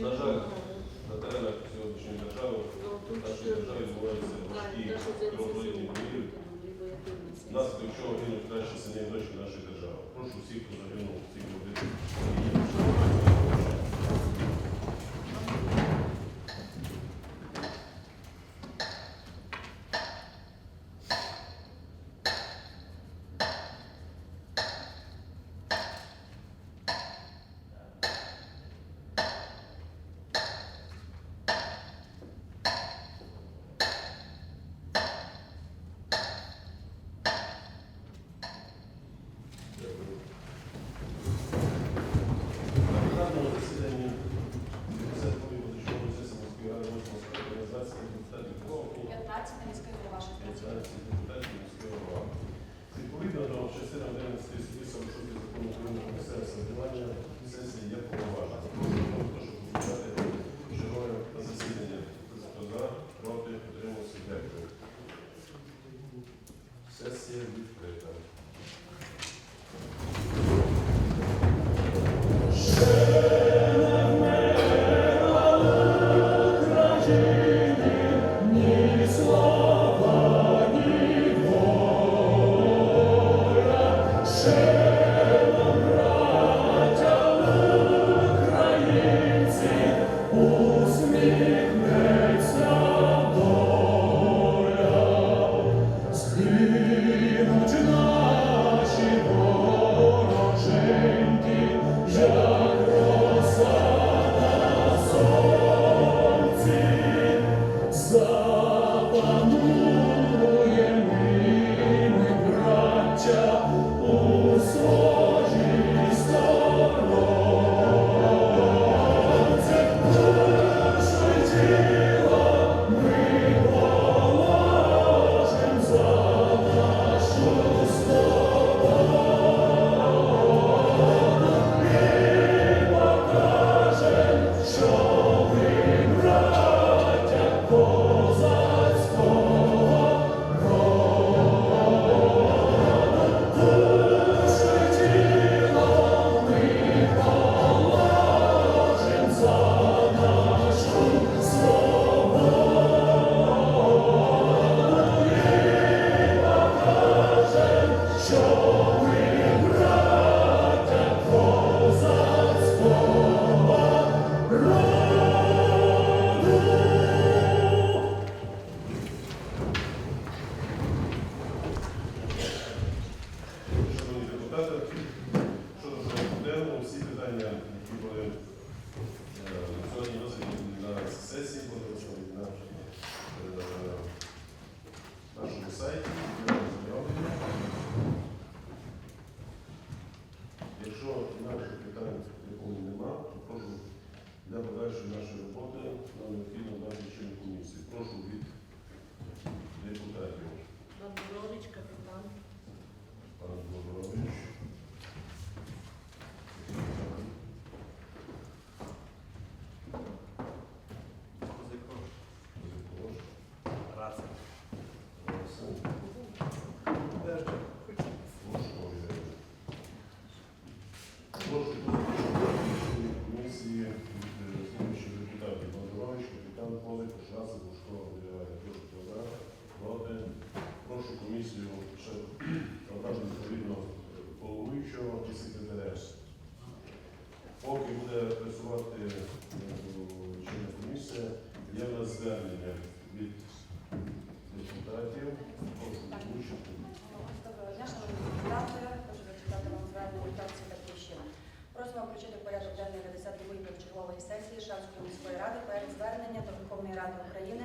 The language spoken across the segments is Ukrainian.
На жаль, на теренах сьогоднішньої держави Ну, в нашій державі відбуваються важкі кровопролитні бої, внаслідок чого гинуть наші сини і дочки нашої держави. Прошу всіх, хто загинув в цій робити. На пленарному засіданні 52-ї позачергової сесії міської ради 8 організації депутатів Київського 15 міських голова 16. 15 депутатів міської ради. Відповідно до частини 11 статті 46 закону України про місцеве самоврядування сесії є повноважена. Порядку всі питання, які були е, сьогодні розглядані на сесії, були розглядані на е, нашому сайті. я ознайомлений. Якщо інакших питань якого нема, то прошу для подальшої нашої роботи нам необхідно дати чинну комісію. Прошу від депутатів. Бандурович, капітан. Пан Богорович. Козаков. Рація. Олексій. Лужков Ірина. Прошу послухати комісії від е, слідуючих депутатів. Богорович, капітан Позик, Шаси, Лужков Ірина. Прошу хто за, проти. Прошу комісію ще обрати відповідно головуючого і секретаря. Поки буде працювати е, чинна комісія, є в нас звернення від депутатів. Прошу озвучити. Доброго дня, шановні депутати. Хочу зачитати вам звернення від фракції «Батьківщина». Просимо включити в порядок денний 52-ї позачергової сесії Шанської міської ради проект звернення до Верховної Ради України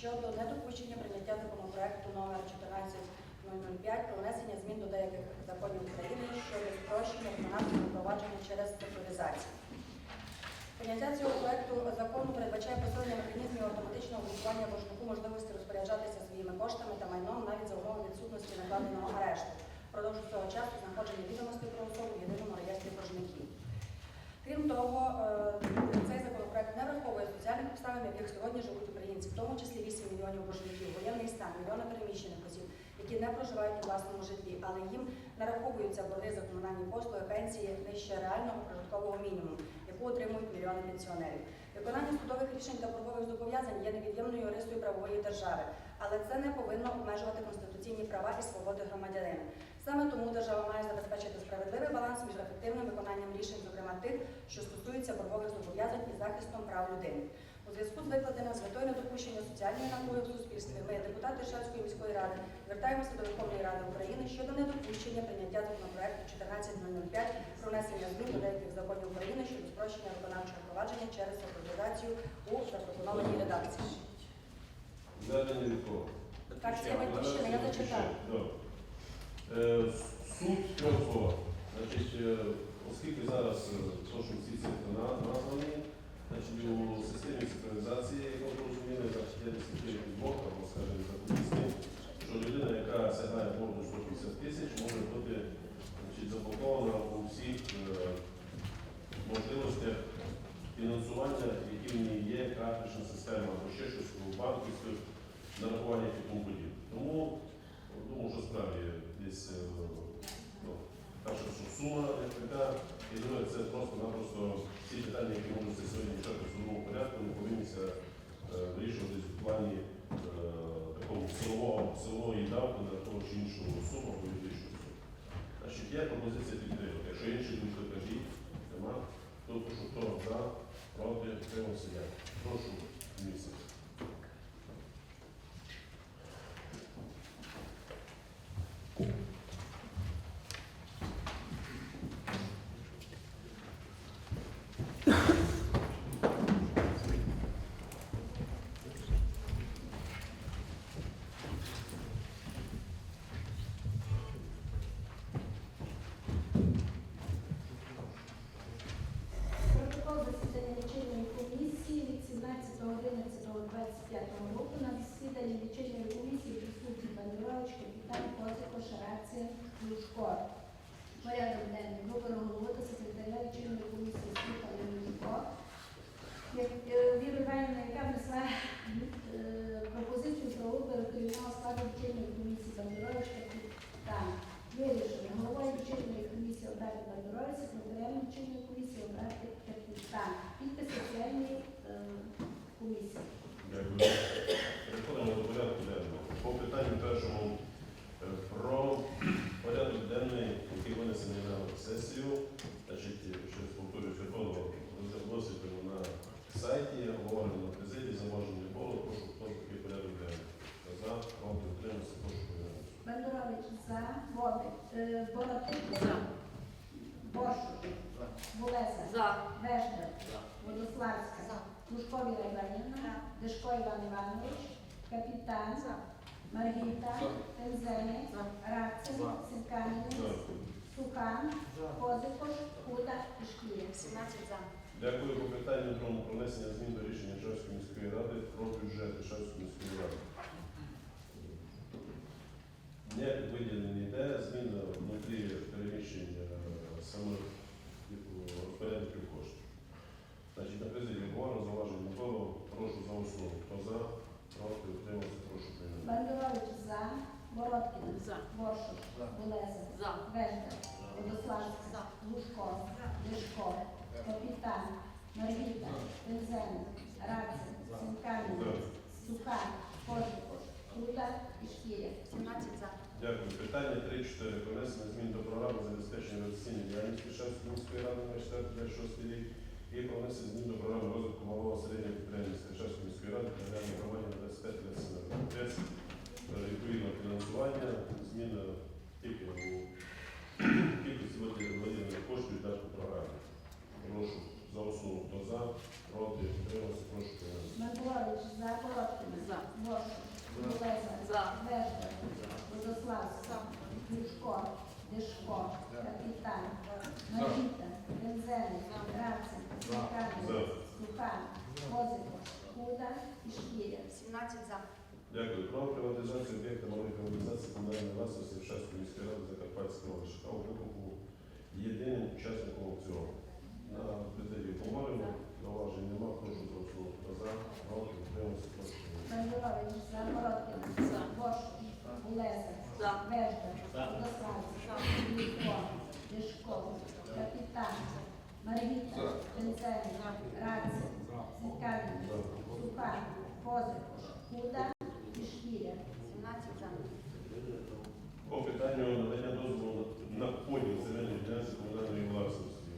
щодо недопущення прийняття законопроекту номер 14005 про внесення змін до деяких законів України щодо спрощення виконавчого провадження через цифровізацію. Прийняття цього проекту закону передбачає посилення механізмів автоматичного голосування боржнику можливості розпоряджатися своїми коштами та майном навіть за мільйонів боржників, воєнний стан, мільйони переміщених осіб, які не проживають у власному житлі, але їм нараховуються борги за комунальні послуги, пенсії нижче реального прожиткового мінімуму. Яку отримують мільйони пенсіонерів. Виконання судових рішень та боргових зобов'язань є невід'ємною рисою правової держави, але це не повинно обмежувати конституційні права і свободи громадянина. Саме тому держава має забезпечити справедливий баланс між ефективним виконанням рішень, зокрема тих, що стосуються боргових зобов'язань і захистом прав людини. У зв'язку з викладеним з метою недопущення соціальної напруги в суспільстві, ми, депутати Шацької міської ради, звертаємося до Верховної Ради України щодо недопущення прийняття законопроекту 14005 про внесення змін до деяких законів України щодо спрощення виконавчого провадження через цифровізацію у запропонованій редакції. Так, це батьківщина, я зачитаю. Е, Суд. Значить, е, оскільки зараз е, то, що всі на- названі, значить, у системі цифровізації, як розуміли, значить, є десятки блок, або, скажімо, так, об'яснив, що людина, яка сягає боргу 150 тисяч, може бути значить, заблокована у всіх е, можливостях фінансування, які в ній є, карточна система або ще щось у банківських нарахуваннях і тому подібне. Тому думаю, що справді десь е, ну, перша сума як така, і друге, це просто-напросто ці питання, які можуть сьогодні вчати в судовому порядку, не повинніся е, вирішуватись в плані е, такого силової давки на того чи іншого особу або юридичну особу. Значить, є пропозиція підтримки. Якщо інші думки кажіть, нема, то прошу хто за, проти, підтримався я. Прошу місце. Лужко. Порядок денний. Вибори голови та секретаря лічильної комісії слухали Лужко. Віра Іванівна, яка внесла е, пропозицію про вибори керівного складу лічильної комісії Бандерович, капітан. Вирішено. Головою лічильної комісії обрати Бандерович, секретарем лічильної комісії обрати капітан. Підпис соціальної е, комісії. Дякую. Переходимо до порядку денного. По питанню першому е, про порядок денний, який винесений на сесію. Значить, ще раз повторюю, Верховного висвітлено на сайті, обговорено на президії, заможено не було. Прошу, хто за такий порядок денний. Хто За, проти, утримався, прошу прийняти. Бандерович за. Бобик. Е, Боротик. За. Боршук. Болеса. За. Вежда. Водославська. Лужкові Іванівна. Дешко Іван Іванович. Капітан. Маргіта. Пензенець. Радцин. Сінканівець. За. Сукан. Козикош. Худа і Шкіря. 17 за. Дякую по питанню другому про внесення змін до рішення Шевської міської ради про бюджет Шевської міської ради. Не йде, зміна внутрі переміщень е, самих типу, розпорядників коштів. Значить, на президії говору, зауважень не було. Прошу за основу. Хто за, проти, утримався, прошу прийняти. Бандерович за. Бородкін. За. Боршук. Болеса. За. Вежда. Водославська. Лужко. Дешко. Капітан. Маргіта. Пензенець. Рацин. Сінканівець. Сукан. Козикош. Худа і Шкіря. 17 за. Дякую. Питання 3.4. Про внесення змін до програми забезпечення інвестиційної діяльності Шевської міської ради на 4 рік і про внесення змін до програми розвитку малого середнього підприємництва Шевської міської ради для реальної громаді на 25. Відповідно фінансування, зміна тільки у кількості коштів для програми. Прошу за основу. Хто за, проти, утримався, прошу прийняти. Бандерович за. Бородкін. За. Боршук. Болеса. За. Вежда. Водославська. Лужко. Дешко. Капітан. Маргіта. Пензенець. Рацин. Сінканівець. За. Сукан. Козикош. Худа і Шкіря. 17 за. Дякую. Про приватизацію об'єкта малої приватизації комунальної власності Шевської міської ради Закарпатської області та у викупу єдиним учасником аукціону. На президії поговоримо, зауважень нема, прошу за основу. Хто за, проти, утримався, прошу. прийняти. Бандерович за. Бородкін. За. Боршук. Булеза. За. Вежда. Водославська. Лужко. Дешко. Капітан. Маргіта, Пензелі, Раці, Сінкальний, Суха, Козик, Куда і Шкіря. 17 за. По питанню надання дозволу на поділ земельної ділянки комунальної власності.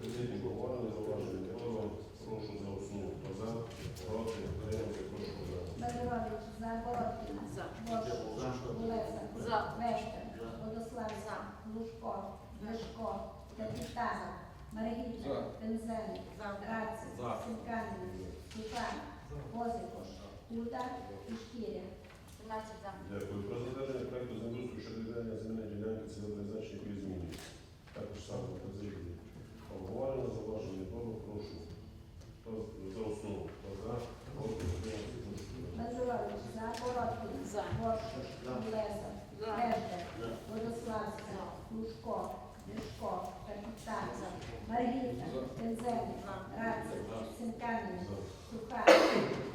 Президентні говорили, зауваження було. Прошу за основу. Хто за? Проти? Утримався? Прошу голосувати. Бедорович, за Бородкіна, За. Гулеса, За. Вештер, Водослав, Лужко, Ляшко, Капітан, Маргіта, Пензелі, За. Раці, Сінкальний, Суха, Козикош, Куда і Шкіря. 17 за. Дякую. Про затвердження проекту землеустрою щодо відведення земельної ділянки цільового призначення, якої змінюється. Також саме президії. Обговорено, зауваження було. Прошу. Хто за основу? Хто за? Проти? За Бородкіна, За. Гулеса, За. Вештер, Водославська, Лужко, Ляшко, Капітан, Маргіта, Пензелі, Раці, Сінкальний, Суха,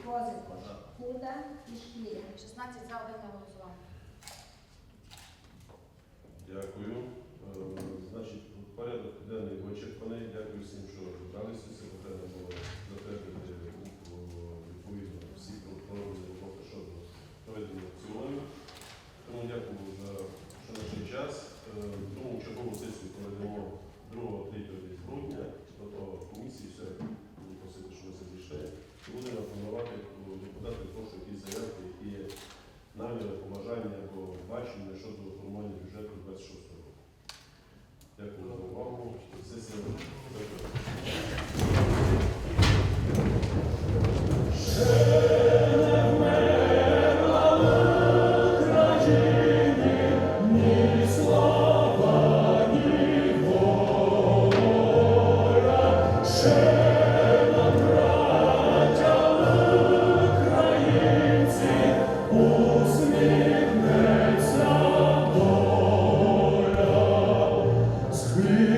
Козикош, Куда і Шкіря. 16 за, один не голосував. Дякую. Е, Значить, порядок денний вичерпаний. Дякую всім, що. Це питання було затвердити відповідно всі прокурори Spirit.